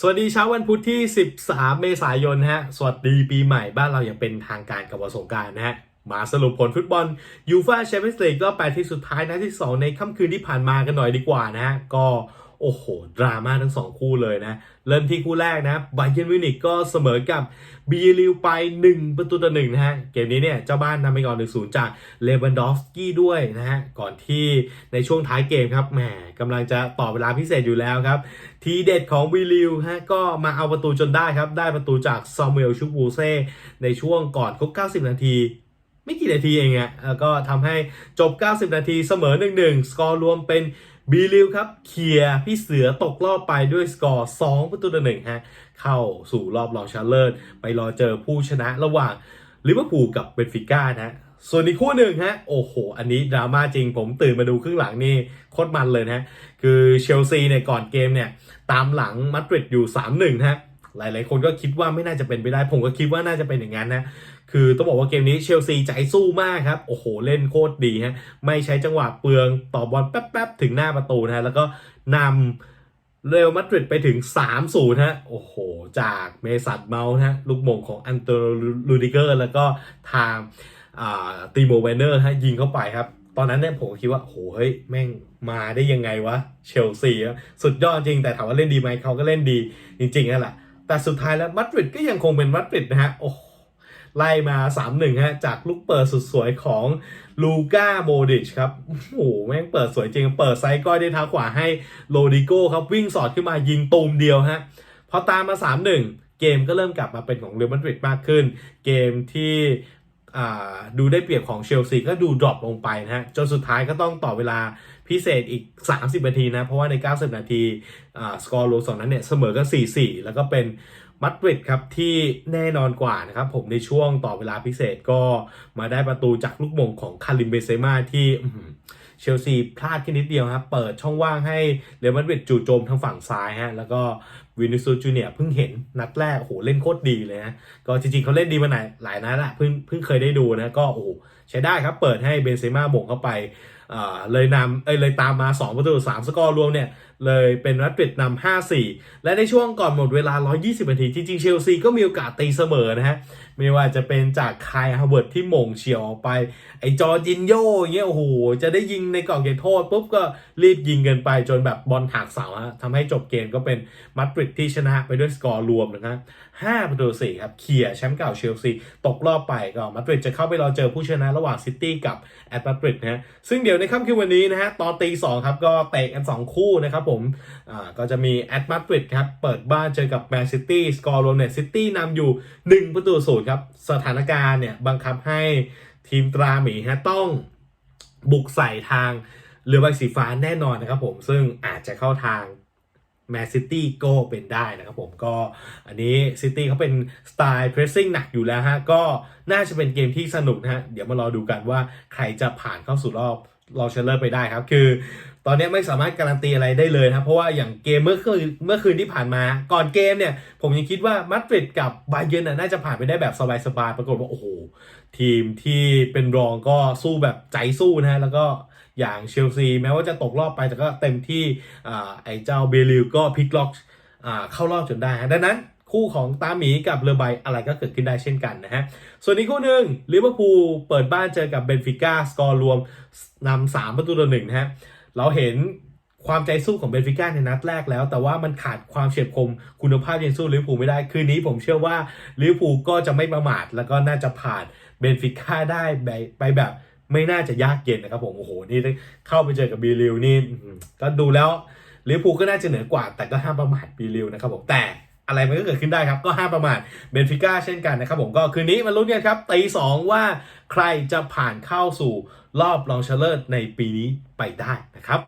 สวัสดีเช้าวันพุธที่ 13 เมษายนฮะ สวัสดีปีใหม่บ้านเราอย่างเป็นทางการกับวันสงการนะฮะ มาสรุปผลฟุตบอลยูฟ่าแชมเปี้ยนส์ลีกรอบ8ที่สุดท้ายนะที่ 2 ในค่ำคืนที่ผ่านมากันหน่อยดีกว่านะฮะ ก็ โอ้โห ดราม่าทั้ง2คู่เลยนะ เริ่มที่คู่แรกนะบเยนมิวนิกก็เสมอกับบีลิวไป 1 ประตูต่อหนึ่งนะฮะ เกมนี้เนี่ย เจ้าบ้านนำไปก่อน1-0จากเลวันดอฟสกี้ด้วยนะฮะ ก่อนที่ในช่วงท้ายเกมครับแหมกำลังจะต่อเวลาพิเศษอยู่แล้วครับ ทีเด็ดของวีลิวฮะก็มาเอาประตูจนได้ครับ ได้ประตูจากซามูเอลชูบูเซ่ในช่วงก่อนครบ 90 นาทีไม่กี่นาทีเองอะแล้วก็ทำให้จบ 90 นาทีเสมอ 1-1 สกอร์รวมเป็น บีลิวครับเคลียร์พี่เสือตกรอบไปด้วยสกอร์ 2 ประตูต่อหนึ่งฮะ เข้าสู่รอบรองชนะเลิศไปรอเจอผู้ชนะระหว่างลิเวอร์พูลกับเบนฟิก้านะส่วนอีกคู่หนึ่งฮะ โอ้โห อันนี้ดราม่าจริงผมตื่นมาดูครึ่งหลังนี่โคตรมันเลยนะ คือเชลซีเนี่ยก่อนเกมเนี่ย ตามหลังมาดริดอยู่ 3-1นะฮะ หลายๆ คนก็คิดว่าไม่น่าจะเป็นไปได้ ผมก็คิดว่าน่าจะเป็นอย่างนั้นนะ คือต้องบอกว่าเกมนี้เชลซีใจสู้มากครับ โอ้โห เล่นโคตรดีฮะ ไม่ใช้จังหวะเปลืองต่อบอลแป๊บๆ ถึงหน้าประตูนะฮะ แล้วก็นำเรอัลมาดริดไปถึง 3-0 ฮะ โอ้โห จากเมสันเมาส์นะฮะ ลูกมงของอันเตลูดิเกอร์ แล้วก็ทางตีโมเวนเนอร์ฮะยิงเข้าไปครับ ตอนนั้นเนี่ยผมก็คิดว่าโหเฮ้ย แม่งมาได้ยังไงวะ เชลซีสุดยอดจริงแต่ถามว่าเล่นดีไหมเขาก็เล่นดีจริงๆนั่นแหละแต่สุดท้ายแล้วมาดริดก็ยังคงเป็นมาดริดนะฮะโอ้โห ไล่มา 3-1 ฮะ จากลูกเปิดสุดสวยของลูก้าโมดิชครับ โอ้โห แม่งเปิดสวยจริง เปิดไซส์ก้อยด้วยเท้าขวาให้โรดิโก้ครับ วิ่งสอดขึ้นมายิงตูมเดียวฮะ พอตามมา 3-1 เกมก็เริ่มกลับมาเป็นของเรอัลมาดริดมากขึ้น เกมที่ดูได้เปรียบของเชลซีก็ดูดรอปลงไปนะฮะ จนสุดท้ายก็ต้องต่อเวลาพิเศษอีก 30 นาทีนะ เพราะว่าใน 90 นาทีอ่าสกอร์รวมสองนั้นเนี่ย เสมอกัน 4-4 แล้วก็เป็น มาดริดครับที่แน่นอนกว่านะครับผมในช่วงต่อเวลาพิเศษก็มาได้ประตูจากลูกมงของคาริมเบเซมาที่ เชลซีพลาดแค่นิดเดียวครับเปิดช่องว่างให้เรอัลมาดริดจู่โจมทางฝั่งซ้ายฮะแล้วก็วินิซูจูเนียเพิ่งเห็นนัดแรกโอ้โหเล่นโคตรดีเลยนะก็จริงๆเขาเล่นดีมาไหนหลายนัดละเพิ่งเพิ่งเคยได้ดูนะก็โอ้โหใช้ได้ครับเปิดให้เบนเซม่าบ่งเข้าไปอ่าเลยนำเอ้ยเลยตามมา 2 ประตู 3 สกอร์รวมเนี่ย เลยเป็นรัดปิดนำ 5-4 และในช่วงก่อนหมดเวลา 120 นาที จริงๆ เชลซีก็มีโอกาสตีเสมอนะฮะ ไม่ว่าจะเป็นจากคายฮาร์เวิร์ดที่หม่งเฉียวออกไป ไอจอจินโยเงี้ยโอ้โห จะได้ยิงในกรอบเขตโทษปุ๊บก็รีบยิงเกันไปจนแบบบอลหักเสาฮะทำให้จบเกมก็เป็นมาดริดที่ชนะไปด้วยสกอร์รวมนะครับ5ประตู4ครับเคลียร์แชมป์เก่าเชลซีตกรอบไปก็มาดริดจะเข้าไปรอเจอผู้ชนะระหว่างซิตี้กับแอตมาดริดนะฮะซึ่งเดี๋ยวในค่ำคืนวันนี้นะฮะตอนตีสองครับก็เตะกัน2คู่นะครับผมอ่าก็จะมีแอตมาดริดครับเปิดบ้านเจอกับแมนซิตี้สกอร์รวมเนี่ยซิตี้นำอยู่ 1 ประตูศูนย์ครับ สถานการณ์เนี่ยบังคับให้ทีมตราหมีฮะต้อง บุกใส่ทางเรือใบสีฟ้าแน่นอนนะครับผมซึ่งอาจจะเข้าทางแมนซิตี้ก็เป็นได้นะครับผมก็อันนี้ซิตี้เขาเป็นสไตล์เพรสซิ่งหนักอยู่แล้วฮะก็น่าจะเป็นเกมที่สนุกนะฮะเดี๋ยวมารอดูกันว่าใครจะผ่านเข้าสู่รอบรองชนะเลิศไปได้ครับ คือ ตอนนี้ไม่สามารถการันตีอะไรได้เลยนะเพราะว่าอย่างเกมเมื่อคืนเมื่อคืนที่ผ่านมา ก่อนเกมเนี่ย ผมยังคิดว่ามาดริดกับบาเยนน่าจะผ่านไปได้แบบสบายๆปรากฏว่าโอ้โหทีมที่เป็นรองก็สู้แบบใจสู้นะฮะแล้วก็อย่างเชลซีแม้ว่าจะตกรอบไปแต่ก็เต็มที่ไอ้เจ้าเบลิวก็พลิกล็อกอเข้ารอบจนได้ฮะดังนั้นคู่ของตาหมีกับเรือใบอะไรก็เกิดขึ้นได้เช่นกันนะฮะ ส่วนอีกคู่หนึ่งลิเวอร์พูลเปิดบ้านเจอกับเบนฟิก้าสกอร์รวมนำสามประตูต่อหนึ่งนะฮะ เราเห็นความใจสู้ของเบนฟิก้าในนัดแรกแล้ว แต่ว่ามันขาดความเฉียบคมคุณภาพยังสู้ลิเวอร์พูลไม่ได้ คืนนี้ผมเชื่อว่าลิเวอร์พูลก็จะไม่ประมาท แล้วก็น่าจะผ่านเบนฟิก้าได้ไปแบบไม่น่าจะยากเย็นนะครับผมโอ้โหนี่เข้าไปเจอกับบีริวนี่ก็ดูแล้วลิเวอร์พูลก็น่าจะเหนือกว่า แต่ก็ห้ามประมาทบีริวนะครับผมแต่อะไรมันก็เกิดขึ้นได้ครับ ก็ห้ามประมาทเบนฟิก้าเช่นกันนะครับผมก็คืนนี้มาลุ้นกันครับตีสองว่าใครจะผ่านเข้าสู่ รอบรองชนะเลิศในปีนี้ไปได้นะครับ